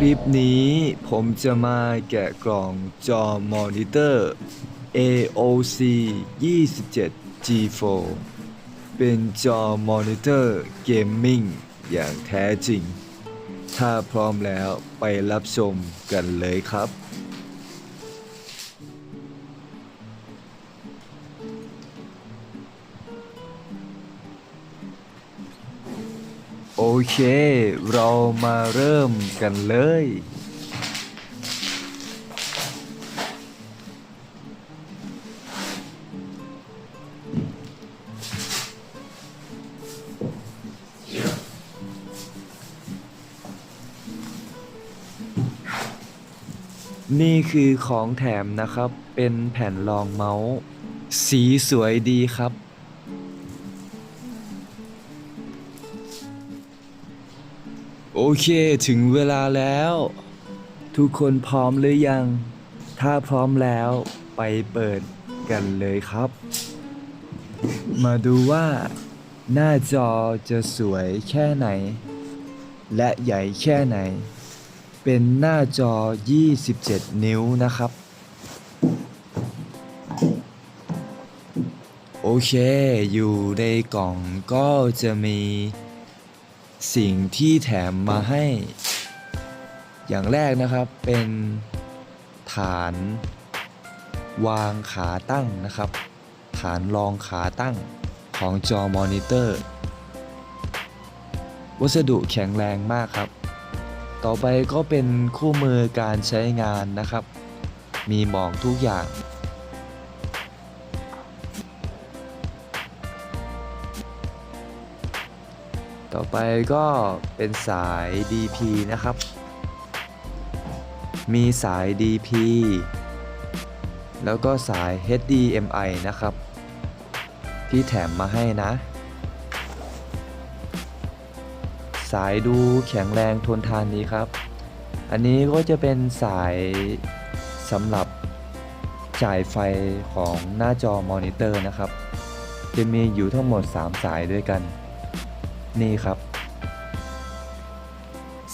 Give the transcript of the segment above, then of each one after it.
คลิปนี้ผมจะมาแกะกล่องจอมอนิเตอร์ AOC 27 G4 เป็นจอมอนิเตอร์เกมมิ่งอย่างแท้จริง ถ้าพร้อมแล้วไปรับชมกันเลยครับ โอเค เรามาเริ่มกันเลย นี่คือของแถมนะครับ เป็นแผ่นรองเมาส์ สีสวยดีครับ โอเคถึงเวลาแล้ว ทุกคนพร้อมหรือยัง ถ้าพร้อมแล้วไปเปิดกันเลยครับ มาดูว่า หน้าจอจะสวยแค่ไหน และใหญ่แค่ไหน เป็นหน้าจอ 27 นิ้วนะครับ โอเค อยู่ในกล่องก็จะมี สิ่งที่แถมมาให้ อย่างแรกนะครับเป็นฐานวางขาตั้งนะครับ ฐานรองขาตั้งของจอมอนิเตอร์ วัสดุแข็งแรงมากครับ ต่อไปก็เป็นคู่มือการใช้งานนะครับ มีบอกทุกอย่าง ต่อไปก็เป็นสาย DP นะครับ มีสาย DP แล้วก็สาย HDMI นะครับ ที่แถมมาให้นะ สายดูแข็งแรงทนทานนี้ครับ อันนี้ก็จะเป็นสายสำหรับจ่ายไฟของหน้าจอมอนิเตอร์นะครับ จะมีอยู่ทั้งหมด 3 สายด้วยกัน นี่ครับ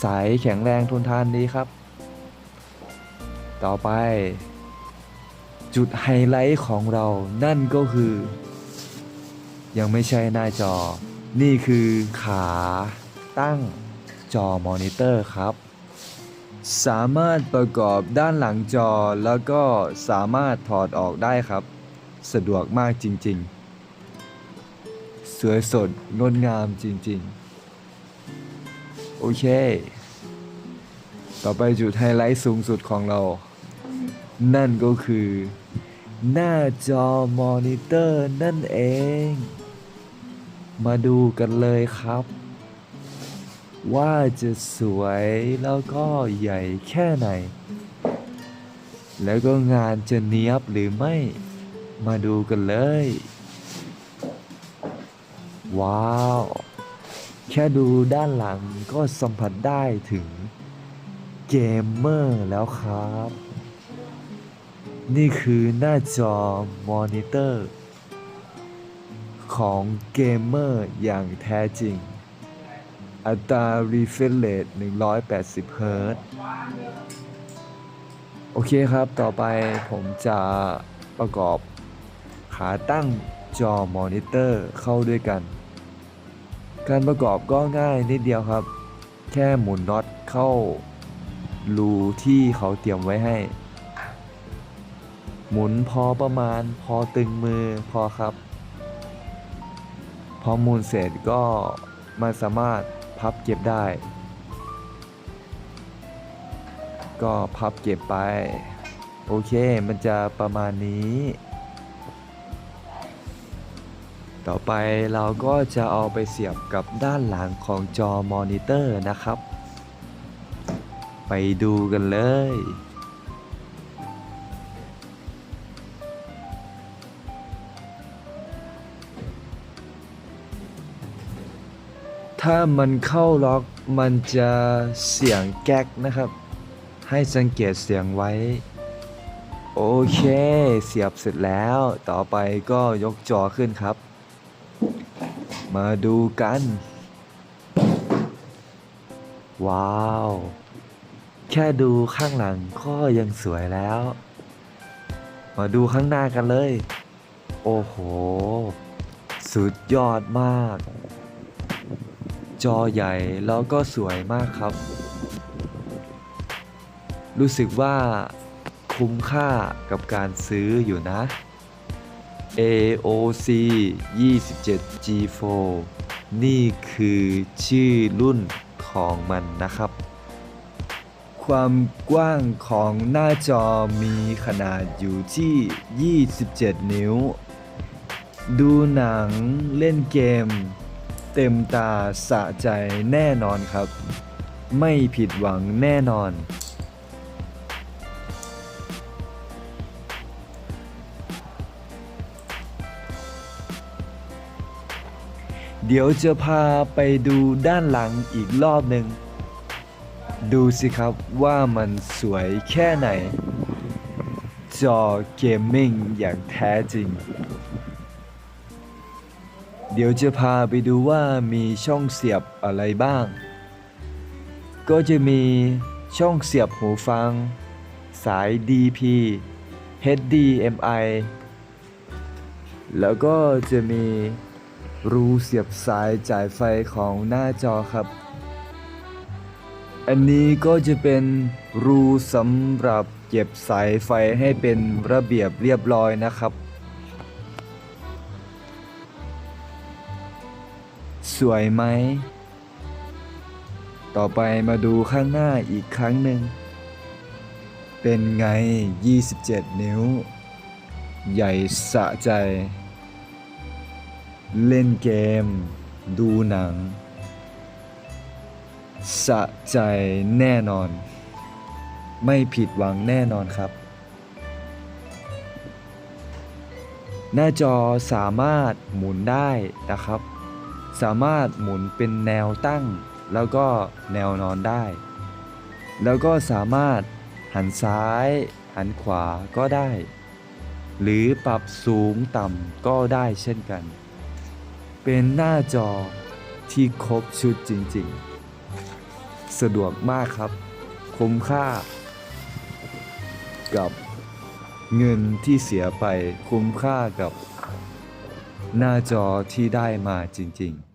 สายแข็งแรงทนทานดีครับ ต่อไป จุดไฮไลท์ของเรานั่นก็คือ ยังไม่ใช่หน้าจอ นี่คือขาตั้งจอมอนิเตอร์ครับ สามารถประกอบด้านหลังจอแล้วก็สามารถถอดออกได้ครับ สะดวกมากจริง ๆ สวยสดงดงามจริงๆ โอเค ต่อไปจุดไฮไลท์สูงสุดของเรา นั่นก็คือ หน้าจอมอนิเตอร์นั่นเอง มาดูกันเลยครับ ว่าจะสวยแล้วก็ใหญ่แค่ไหน แล้วก็งานจะเนี้ยบหรือไม่ มาดูกันเลย ว้าว แค่ดูด้านหลังก็สัมผัสได้ถึงเกมเมอร์แล้วครับ นี่คือหน้าจอมอนิเตอร์ ของเกมเมอร์อย่างแท้จริง อัตรา refresh rate 180เฮิรตซ์โอเคครับ ต่อไปผมจะประกอบขาตั้งจอมอนิเตอร์เข้าด้วยกัน การประกอบก็ง่ายนิดเดียวครับ แค่หมุนน็อตเข้ารูที่เขาเตรียมไว้ให้ หมุนพอประมาณพอตึงมือพอครับ พอหมุนเสร็จก็มันสามารถพับเก็บได้ ก็พับเก็บไป โอเคมันจะประมาณนี้ ต่อไปเราก็จะเอาไปเสียบกับด้านหลังของจอมอนิเตอร์นะครับ ไปดูกันเลย ถ้ามันเข้าล็อกมันจะเสียงแก๊กนะครับ ให้สังเกตเสียงไว้ โอเค เสียบเสร็จแล้ว ต่อไปก็ยกจอขึ้นครับ มาดูกัน ว้าว แค่ดูข้างหลังก็ยังสวยแล้ว มาดูข้างหน้ากันเลย โอ้โห สุดยอดมาก จอใหญ่แล้วก็สวยมากครับ รู้สึกว่าคุ้มค่ากับการซื้ออยู่นะ AOC 27 G4 นี่คือชื่อรุ่นของมันนะครับ ความกว้างของหน้าจอมีขนาดอยู่ที่ 27 นิ้ว ดูหนังเล่นเกม เต็มตาสะใจแน่นอนครับ ไม่ผิดหวังแน่นอน เดี๋ยวจะพาไปดูด้านหลังอีกรอบหนึ่ง ดูสิครับว่ามันสวยแค่ไหน จอเกมมิ่งอย่างแท้จริง เดี๋ยวจะพาไปดูว่ามีช่องเสียบอะไรบ้าง ก็จะมีช่องเสียบหูฟัง สาย DP HDMI แล้วก็จะมี รูเสียบสายจ่ายไฟของหน้าจอครับ อันนี้ก็จะเป็นรูสำหรับเก็บสายไฟให้เป็นระเบียบเรียบร้อยนะครับ สวยไหม ต่อไปมาดูข้างหน้าอีกครั้งหนึ่ง เป็นไง 27 นิ้ว ใหญ่สะใจ เล่นเกม ดูหนัง สะใจแน่นอน ไม่ผิดหวังแน่นอนครับ หน้าจอสามารถหมุนได้นะครับ สามารถหมุนเป็นแนวตั้ง แล้วก็แนวนอนได้ แล้วก็สามารถหันซ้าย หันขวาก็ได้ หรือปรับสูงต่ำก็ได้เช่นกัน เป็นหน้าจอที่ครบชุดจริงๆ สะดวกมากครับ คุ้มค่า กับเงินที่เสียไปคุ้มค่ากับหน้าจอที่ได้มาจริงๆ